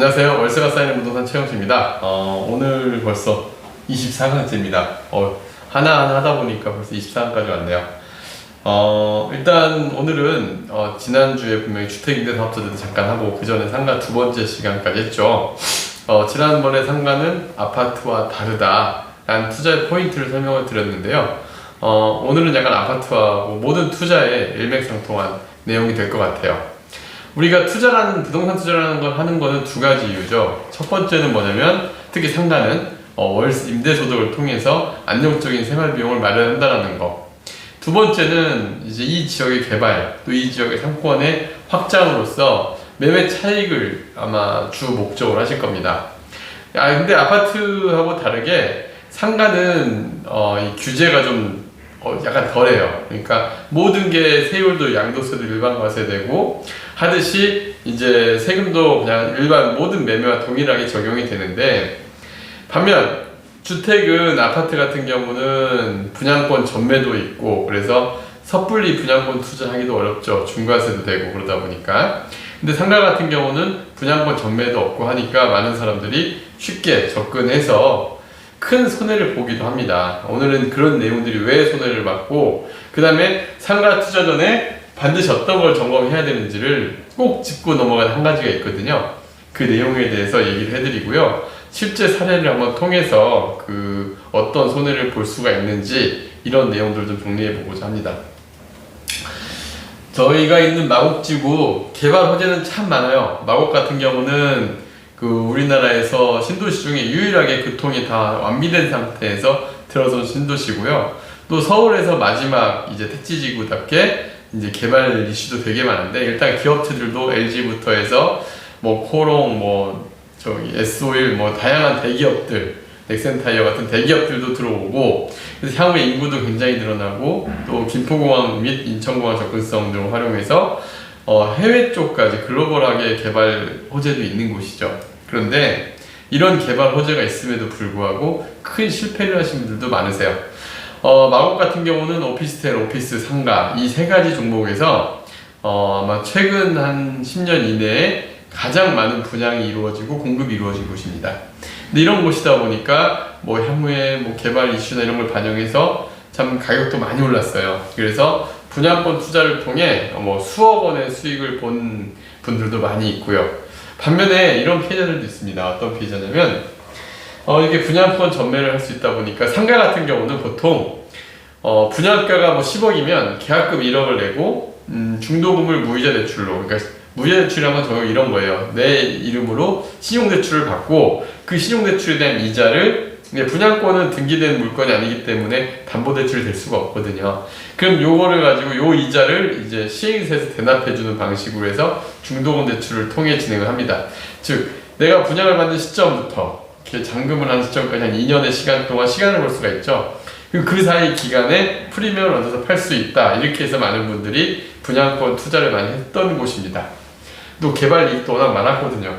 안녕하세요. 월세가 쌓이는 부동산 최영수입니다. 어, 오늘 벌써 24강째입니다. 어, 하나하나 하다 보니까 벌써 24강까지 왔네요. 어, 일단 오늘은 어, 지난주에 분명히 주택임대 사업자들도 잠깐 하고 그 전에 상가 두 번째 시간까지 했죠. 어, 지난번에 상가는 아파트와 다르다. 라는 투자의 포인트를 설명을 드렸는데요. 어, 오늘은 약간 아파트와 뭐 모든 투자에 일맥상통한 내용이 될 것 같아요. 우리가 투자라는 부동산 투자라는 걸 하는 거는 두 가지 이유죠. 첫 번째는 뭐냐면 특히 상가는 어, 월 임대 소득을 통해서 안정적인 생활 비용을 마련한다라는 거. 두 번째는 이제 이 지역의 개발 또 이 지역의 상권의 확장으로서 매매 차익을 아마 주 목적으로 하실 겁니다. 아 근데 아파트하고 다르게 상가는 어, 이 규제가 좀 어, 약간 덜해요. 그러니까 모든 게 세율도 양도세도 일반 과세되고 하듯이 이제 세금도 그냥 일반 모든 매매와 동일하게 적용이 되는데 반면 주택은 아파트 같은 경우는 분양권 전매도 있고 그래서 섣불리 분양권 투자하기도 어렵죠. 중과세도 되고 그러다 보니까. 근데 상가 같은 경우는 분양권 전매도 없고 하니까 많은 사람들이 쉽게 접근해서 큰 손해를 보기도 합니다. 오늘은 그런 내용들이 왜 손해를 봤고, 그 다음에 상가 투자 전에 반드시 어떤 걸 점검해야 되는지를 꼭 짚고 넘어가는 한 가지가 있거든요. 그 내용에 대해서 얘기를 해드리고요. 실제 사례를 한번 통해서 그 어떤 손해를 볼 수가 있는지 이런 내용들을 좀 정리해 보고자 합니다. 저희가 있는 마곡지구 개발 호재는 참 많아요. 마곡 같은 경우는 그 우리나라에서 신도시 중에 유일하게 교통이 다 완비된 상태에서 들어선 신도시고요. 또 서울에서 마지막 이제 택지지구답게 이제 개발 이슈도 되게 많은데 일단 기업체들도 LG부터 해서 뭐 코롱 뭐 저기 S51 뭐 다양한 대기업들 넥센타이어 같은 대기업들도 들어오고 그래서 향후에 인구도 굉장히 늘어나고 또 김포공항 및 인천공항 접근성 등을 활용해서 어, 해외 쪽까지 글로벌하게 개발 호재도 있는 곳이죠. 그런데 이런 개발 호재가 있음에도 불구하고 큰 실패를 하신 분들도 많으세요. 어, 마곡 같은 경우는 오피스텔, 오피스, 상가 이 세 가지 종목에서 어, 아마 최근 한 10년 이내에 가장 많은 분양이 이루어지고 공급이 이루어진 곳입니다. 근데 이런 곳이다 보니까 뭐 향후에 뭐 개발 이슈나 이런 걸 반영해서 참 가격도 많이 올랐어요. 그래서 분양권 투자를 통해 뭐 수억 원의 수익을 본 분들도 많이 있고요. 반면에 이런 피해자들도 있습니다. 어떤 피해자냐면 어, 이게 분양권 전매를 할 수 있다 보니까 상가 같은 경우는 보통 어, 분양가가 뭐 10억이면 계약금 1억을 내고 음, 중도금을 무이자 대출로 그러니까 무이자 건 정말 이런 거예요. 내 이름으로 신용대출을 받고 그 신용대출에 대한 이자를 근데 분양권은 등기된 물건이 아니기 때문에 담보대출이 될 수가 없거든요. 그럼 요거를 가지고 요 이자를 이제 시행세에서 대납해주는 방식으로 해서 중도금 대출을 통해 진행을 합니다. 즉, 내가 분양을 받는 시점부터 이렇게 잔금을 하는 시점까지 한 2년의 시간 동안 시간을 볼 수가 있죠. 그 사이 기간에 프리미엄을 얹어서 팔 수 있다. 이렇게 해서 많은 분들이 분양권 투자를 많이 했던 곳입니다. 또 개발 이익도 워낙 많았거든요.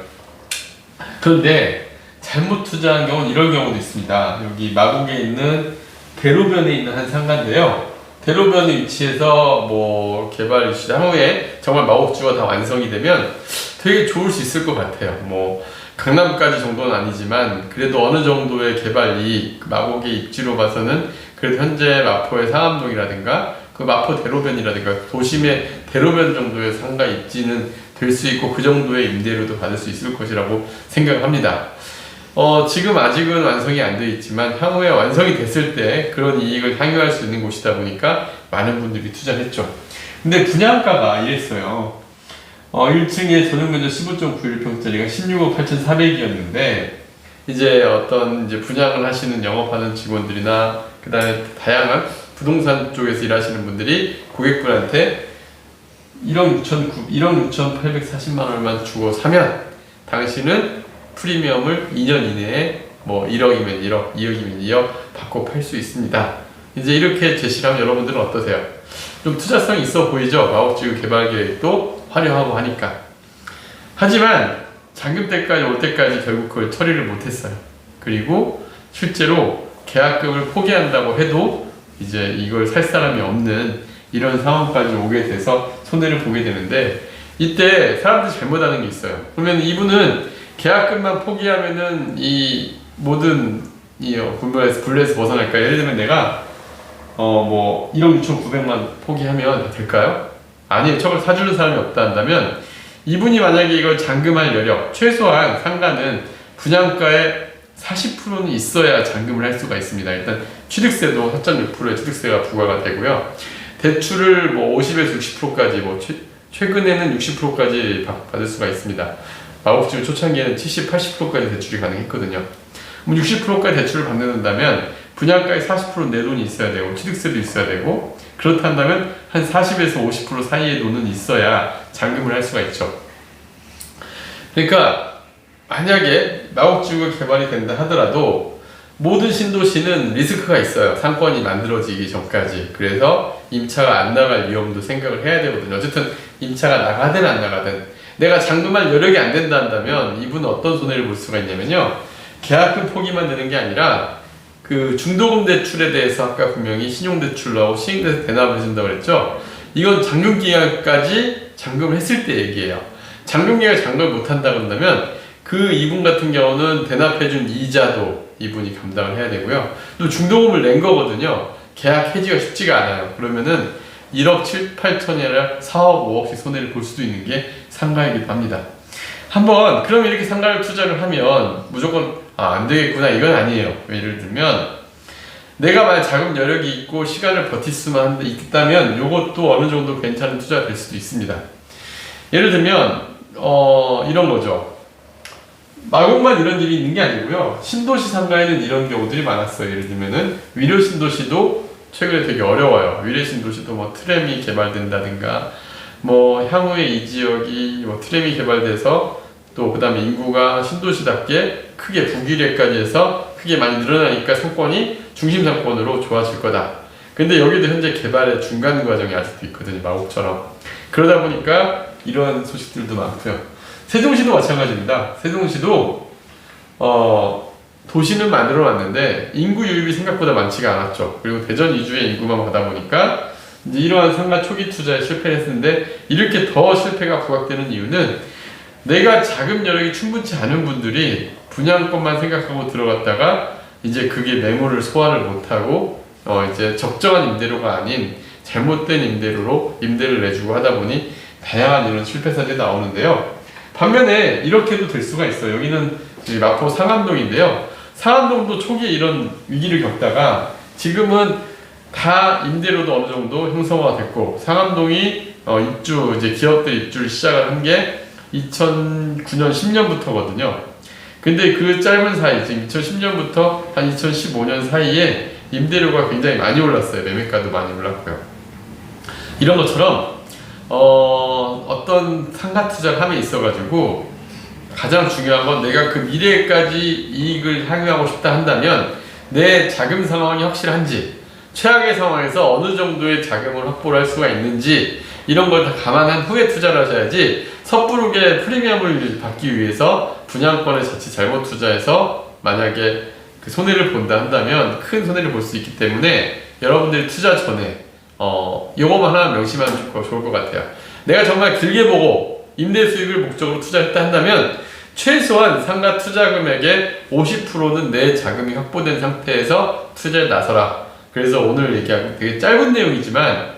그런데 잘못 투자한 경우는 이런 경우도 있습니다. 여기 마곡에 있는 대로변에 있는 한 상가인데요. 대로변에 위치해서 뭐 개발 이슈 향후에 정말 마곡주가 다 완성이 되면 되게 좋을 수 있을 것 같아요. 뭐 강남까지 정도는 아니지만 그래도 어느 정도의 개발 이익 마곡의 입지로 봐서는 그래도 현재 마포의 상암동이라든가 그 마포 대로변이라든가 도심의 대로변 정도의 상가 입지는 될 수 있고 그 정도의 임대료도 받을 수 있을 것이라고 생각합니다. 어, 지금 아직은 완성이 안 돼 있지만 향후에 완성이 됐을 때 그런 이익을 향유할 수 있는 곳이다 보니까 많은 분들이 투자를 했죠. 근데 분양가가 이랬어요. 어, 1층에 전용면적 15.91평짜리가 16억 8,400이었는데 이제 어떤 이제 분양을 하시는 영업하는 직원들이나 그 다음에 다양한 부동산 쪽에서 일하시는 분들이 고객분한테 1억 6천 1억 6,840만 원만 주고 사면 당신은 프리미엄을 2년 이내에 뭐 1억이면 1억, 2억이면 2억 받고 팔 수 있습니다. 이제 이렇게 제시를 하면 여러분들은 어떠세요? 좀 투자성이 있어 보이죠? 마곡지구 개발 계획도 화려하고 하니까. 하지만 잔금 때까지 올 때까지 결국 그걸 처리를 못했어요. 그리고 실제로 계약금을 포기한다고 해도 이제 이걸 살 사람이 없는 이런 상황까지 오게 돼서 손해를 보게 되는데 이때 사람들이 잘못하는 게 있어요. 그러면 이분은 계약금만 포기하면은 이 모든 이 어, 분배에서 분리해서 벗어날까? 예를 들면 내가 어뭐 1억 6천 9백만 포기하면 될까요? 아니에요. 저걸 사주는 사람이 없다 한다면 이분이 만약에 이걸 잔금할 여력 최소한 상가는 분양가의 40%는 있어야 잔금을 할 수가 있습니다. 일단 취득세도 4.6%의 취득세가 부과가 되고요. 대출을 뭐 50에서 60%까지 뭐 최, 최근에는 60%까지 받을 수가 있습니다. 마법집 초창기에는 70, 80%까지 대출이 가능했거든요. 그럼 60%까지 대출을 받는다면 분양가의 40%내 돈이 있어야 되고 취득세도 있어야 되고 그렇다면 한 40에서 50% 사이의 돈은 있어야 잔금을 할 수가 있죠. 그러니까 만약에 마곡지구가 개발이 된다 하더라도 모든 신도시는 리스크가 있어요. 상권이 만들어지기 전까지. 그래서 임차가 안 나갈 위험도 생각을 해야 되거든요. 어쨌든 임차가 나가든 안 나가든 내가 잔금할 여력이 안 된다 한다면 이분은 어떤 손해를 볼 수가 있냐면요. 계약금 포기만 되는 게 아니라 그 중도금 대출에 대해서 아까 분명히 신용대출로 하고 시행돼서 대납을 해준다고 그랬죠. 이건 잔금 기간까지 잔금을 했을 때 얘기예요. 잔금 기간 잔금을 못 한다 그런다면 그 이분 같은 경우는 대납해준 이자도 이분이 감당을 해야 되고요. 또 중도금을 낸 거거든요. 계약 해지가 쉽지가 않아요. 그러면은 1억 7, 8천이 아니라 4억, 5억씩 손해를 볼 수도 있는 게 상가이기도 합니다. 한번 그럼 이렇게 상가를 투자를 하면 무조건 아, 안 되겠구나 이건 아니에요. 예를 들면 내가 만약 자금 여력이 있고 시간을 버틸 수만 있다면 이것도 어느 정도 괜찮은 투자가 될 수도 있습니다. 예를 들면 어, 이런 거죠. 마곡만 이런 일이 있는 게 아니고요. 신도시 상가에는 이런 경우들이 많았어요. 예를 들면은 위례 신도시도 최근에 되게 어려워요. 위례 신 도시도 뭐 트램이 개발된다든가 뭐 향후에 이 지역이 뭐 트램이 개발돼서 또 그다음에 인구가 신도시답게 크게 북위례까지 해서 크게 많이 늘어나니까 상권이 중심 상권으로 좋아질 거다. 근데 여기도 현재 개발의 중간 과정이 아직도 있거든요. 마곡처럼. 그러다 보니까 이런 소식들도 많고요. 세종시도 마찬가지입니다. 세종시도 어, 도시는 만들어 놨는데 인구 유입이 생각보다 많지가 않았죠. 그리고 대전 이주의 인구만 받아 보니까 이러한 상가 초기 투자에 실패를 했는데 이렇게 더 실패가 부각되는 이유는 내가 자금 여력이 충분치 않은 분들이 분양권만 생각하고 들어갔다가 이제 그게 매물을 소화를 못하고 어 이제 적정한 임대료가 아닌 잘못된 임대료로 임대를 내주고 하다 보니 다양한 이런 실패 사례가 나오는데요. 반면에 이렇게도 될 수가 있어요. 여기는 마포 상암동인데요. 상암동도 초기에 이런 위기를 겪다가 지금은 다 임대료도 어느 정도 형성화가 됐고 상암동이 어 입주 이제 기업들 입주를 시작을 한 게 2009년 10년부터거든요. 근데 그 짧은 사이 지금 2010년부터 한 2015년 사이에 임대료가 굉장히 많이 올랐어요. 매매가도 많이 올랐고요. 이런 것처럼 어, 어떤 상가 투자를 함에 있어가지고 가장 중요한 건 내가 그 미래까지 이익을 향유하고 싶다 한다면 내 자금 상황이 확실한지 최악의 상황에서 어느 정도의 자금을 확보를 할 수가 있는지 이런 걸 다 감안한 후에 투자를 하셔야지 섣부르게 프리미엄을 받기 위해서 분양권을 자칫 잘못 투자해서 만약에 그 손해를 본다 한다면 큰 손해를 볼 수 있기 때문에 여러분들이 투자 전에 어 요거만 하나 명심하면 좋을 것 같아요. 내가 정말 길게 보고 임대 수익을 목적으로 투자했다 한다면 최소한 상가 투자 금액의 50%는 내 자금이 확보된 상태에서 투자에 나서라. 그래서 오늘 얘기하고 되게 짧은 내용이지만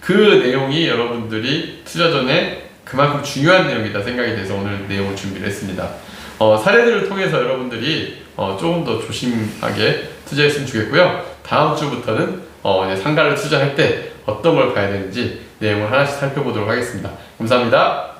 그 내용이 여러분들이 투자 전에 그만큼 중요한 내용이다 생각이 돼서 오늘 내용을 준비를 했습니다. 어, 사례들을 통해서 여러분들이 어, 조금 더 조심하게 투자했으면 좋겠고요. 다음 주부터는 어, 상가를 투자할 때 어떤 걸 봐야 되는지 내용을 하나씩 살펴보도록 하겠습니다. 감사합니다.